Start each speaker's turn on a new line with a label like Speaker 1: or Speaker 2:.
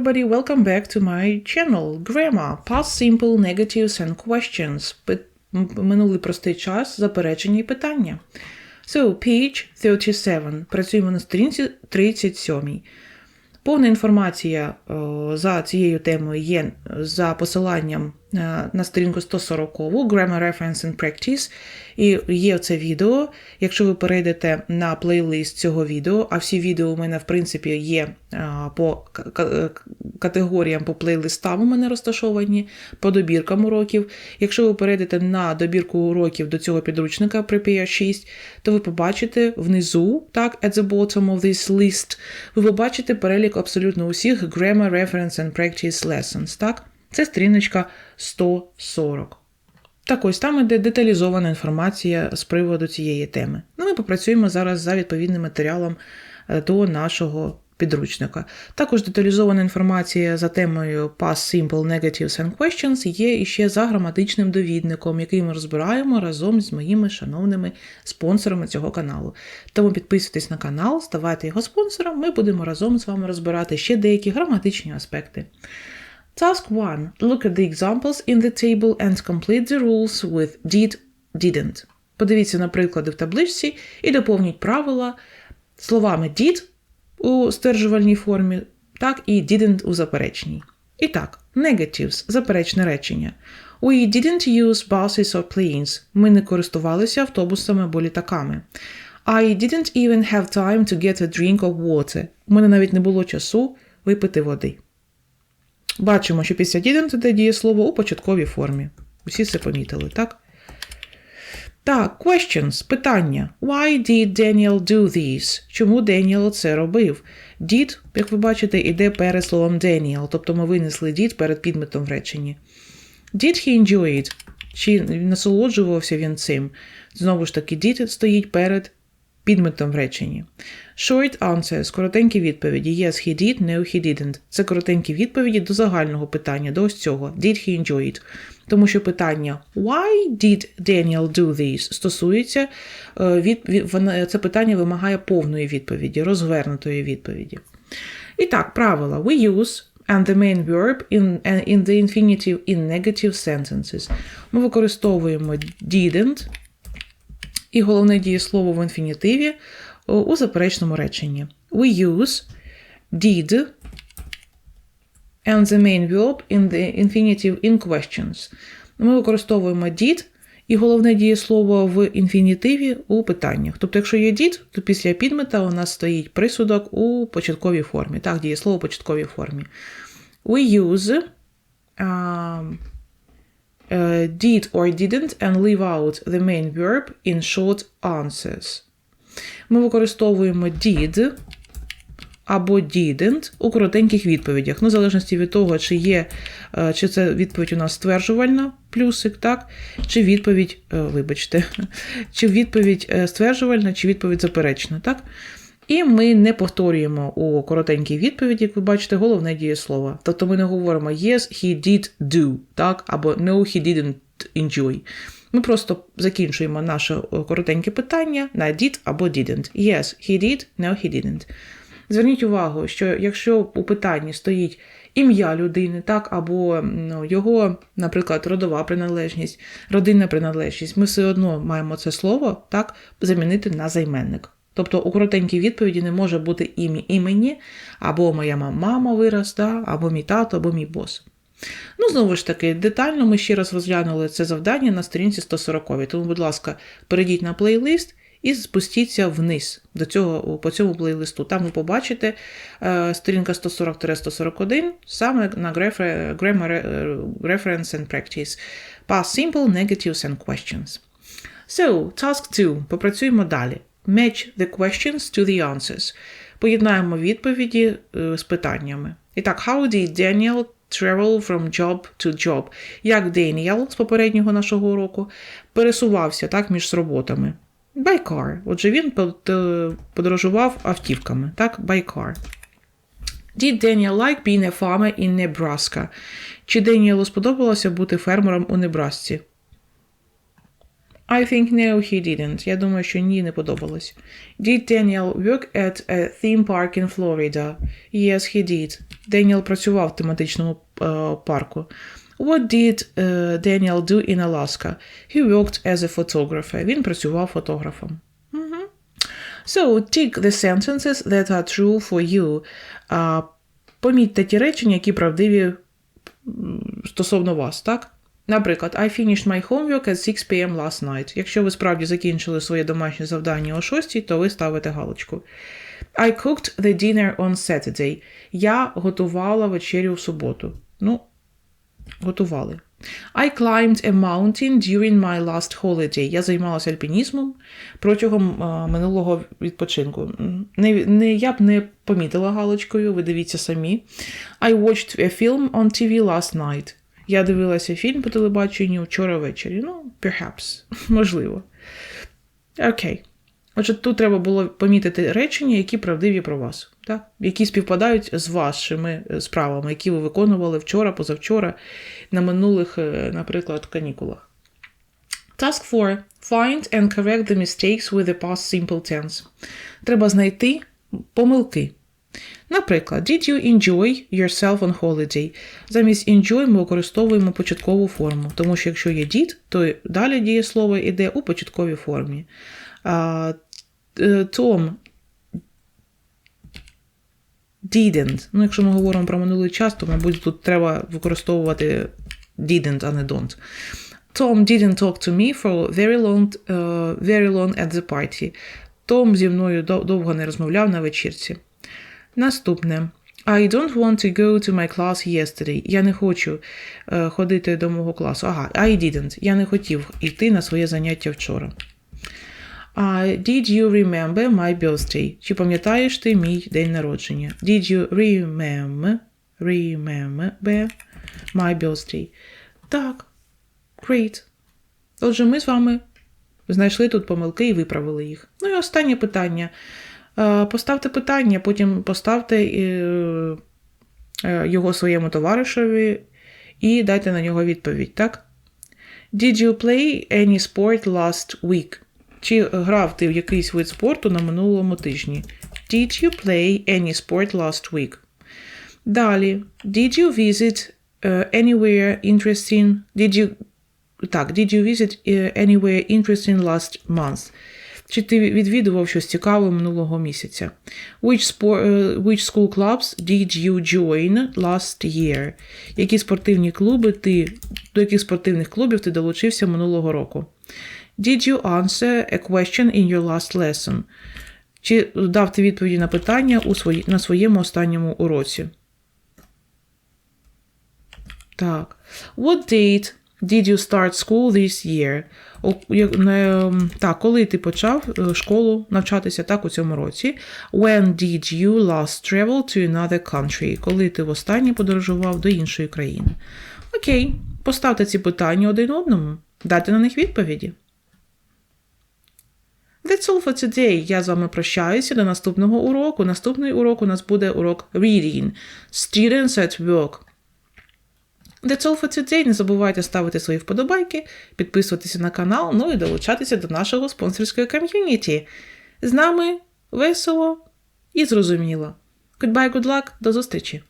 Speaker 1: everybody, welcome back to my channel. Grammar, past simple, negatives and questions. Минулий простий час, заперечення і питання. So, page 37. Працюємо на сторінці 37. Повна інформація е, за цією темою є за посиланням е, на сторінку 140 Grammar Reference and Practice. І є це відео. Якщо ви перейдете на плейлист цього відео, а всі відео у мене, в принципі, є е, по к- категоріям, по плейлистам у мене розташовані, по добіркам уроків. Якщо ви перейдете на добірку уроків до цього підручника при PR6, то ви побачите внизу, так, at the bottom of this list, ви побачите перелік абсолютно усіх Grammar Reference and Practice Lessons, так? Це сторіночка 140. Так ось там іде деталізована інформація з приводу цієї теми. Ну, ми попрацюємо зараз за відповідним матеріалом е, до нашого підручника. Також деталізована інформація за темою Past Simple Negatives and Questions є іще за граматичним довідником, який ми розбираємо разом з моїми шановними спонсорами цього каналу. Тому підписуйтесь на канал, ставайте його спонсором, ми будемо разом з вами розбирати ще деякі граматичні аспекти. Task 1. Look at the examples in the table and complete the rules with did, didn't. Подивіться на приклади в табличці і доповніть правила словами did у стверджувальній формі, так і didn't у заперечній. І так, negatives – заперечне речення. We didn't use buses or planes. Ми не користувалися автобусами або літаками. I didn't even have time to get a drink of water. У мене навіть не було часу випити води. Бачимо, що після didn't йде дієслово у початковій формі. Усі це помітили, так? Так, questions, питання. Why did Daniel do this? Чому Деніел це робив? Did, як ви бачите, іде перед словом Daniel, тобто ми винесли did перед підметом в реченні. Did he enjoy it? Чи насолоджувався він цим? Знову ж таки, did стоїть перед підметом в реченні. Short answers – коротенькі відповіді. Yes, he did, no, he didn't. Це коротенькі відповіді до загального питання, до ось цього. Did he enjoy it? Тому що питання Why did Daniel do this? стосується е, від, від, це питання вимагає повної відповіді, розвернутої відповіді. І так, правила. We use and the main verb in, in the infinitive in negative sentences. Ми використовуємо didn't і головне дієслово в інфінітиві у заперечному реченні. We use did and the main verb in the infinitive in questions. Ми використовуємо did і головне дієслово в інфінітиві у питаннях. Тобто, якщо є did, то після підмета у нас стоїть присудок у початковій формі. Так, дієслово у початковій формі. We use um, uh, did or didn't and leave out the main verb in short answers. Ми використовуємо did або didn't у коротеньких відповідях. Ну, в залежності від того, чи є, е, чи це відповідь у нас стверджувальна, плюсик, так, чи відповідь, е, вибачте, чи відповідь е, стверджувальна, чи відповідь заперечна, так? І ми не повторюємо у коротенькій відповіді, як ви бачите, головне дієслово. Тобто ми не говоримо yes, he did do, так, або no, he didn't enjoy. Ми просто закінчуємо наше е, коротеньке питання на did або didn't. Yes, he did, no, he didn't. Зверніть увагу, що якщо у питанні стоїть ім'я людини, так, або ну, його, наприклад, родова приналежність, родинна приналежність, ми все одно маємо це слово так, замінити на займенник. Тобто у коротенькій відповіді не може бути ім'я імені, або моя мама вираз, да, або мій тато, або мій бос. Ну, знову ж таки, детально ми ще раз розглянули це завдання на сторінці 140. Тому, будь ласка, перейдіть на плейлист і спустіться вниз до цього, по цьому плейлисту. Там ви побачите е, сторінка 140-141 саме на Grammar Reference and Practice. Past Simple, Negatives and Questions. So, task 2. Попрацюємо далі. Match the questions to the answers. Поєднаємо відповіді е, з питаннями. І так, how did Daniel travel from job to job? Як Деніел з попереднього нашого уроку пересувався так, між роботами? By car. Отже, він подорожував автівками. Так, by car. Did Daniel like being a farmer in Nebraska? Чи Деніелу сподобалося бути фермером у Небрасці? I think no, he didn't. Я думаю, що ні, не подобалось. Did Daniel work at a theme park in Florida? Yes, he did. Деніел працював в тематичному е, парку. What did е, Daniel do in Alaska? He worked as a photographer. Він працював фотографом. Мгм. So, tick the sentences that are true for you. А, помітьте ті речення, які правдиві стосовно вас, так? Наприклад, I finished my homework at 6 p.m. last night. Якщо ви справді закінчили своє домашнє завдання о 6, то ви ставите галочку. I cooked the dinner on Saturday. Я готувала вечерю в суботу. Ну, готували. I climbed a mountain during my last holiday. Я займалася альпінізмом протягом а, минулого відпочинку. Не, не, я б не помітила галочкою, ви дивіться самі. I watched a film on TV last night. Я дивилася фільм по телебаченню вчора ввечері. Ну, perhaps, можливо. Окей. Отже, тут треба було помітити речення, які правдиві про вас, так? які співпадають з вашими е, справами, які ви виконували вчора, позавчора, на минулих, е, наприклад, канікулах. Task 4. Find and correct the mistakes with the past simple tense. Треба знайти помилки. Наприклад, did you enjoy yourself on holiday? Замість enjoy ми використовуємо початкову форму, тому що якщо є did, то далі дієслово йде у початковій формі. Е, Tom didn't. Ну, якщо ми говоримо про минулий час, то, мабуть, тут треба використовувати didn't, а не don't. Tom didn't talk to me for very long, uh, very long at the party. Том зі мною довго не розмовляв на вечірці. Наступне. I don't want to go to my class yesterday. Я не хочу е, ходити до мого класу. Ага, I didn't. Я не хотів йти на своє заняття вчора. Uh, did you remember my birthday? Чи пам'ятаєш ти мій день народження? Did you remember, remember my birthday? Так. Great. Отже, ми з вами знайшли тут помилки і виправили їх. Ну і останнє питання. Е, Поставте питання, потім поставте е, е, його своєму товаришеві і дайте на нього відповідь, так? Did you play any sport last week? Чи грав ти в якийсь вид спорту на минулому тижні? Did you play any sport last week? Далі. Did you visit uh, anywhere interesting? Did you... Так, did you visit uh, anywhere interesting last month? Чи ти відвідував щось цікаве минулого місяця? Which, sport, uh, which school clubs did you join last year? Які спортивні клуби ти, до яких спортивних клубів ти долучився минулого року? Did you answer a question in your last lesson? Чи дав ти відповіді на питання у свої, на своєму останньому уроці? Так. What date did you start school this year? Не, так, коли ти почав е, школу навчатися так у цьому році? When did you last travel to another country? Коли ти востаннє подорожував до іншої країни? Окей, поставте ці питання один одному, дайте на них відповіді. That's all for today. Я з вами прощаюся до наступного уроку. Наступний урок у нас буде урок Reading. Students at Work. That's all for today. Не забувайте ставити свої вподобайки, підписуватися на канал, ну і долучатися до нашого спонсорської ком'юніті. З нами весело і зрозуміло. Goodbye, good luck, до зустрічі!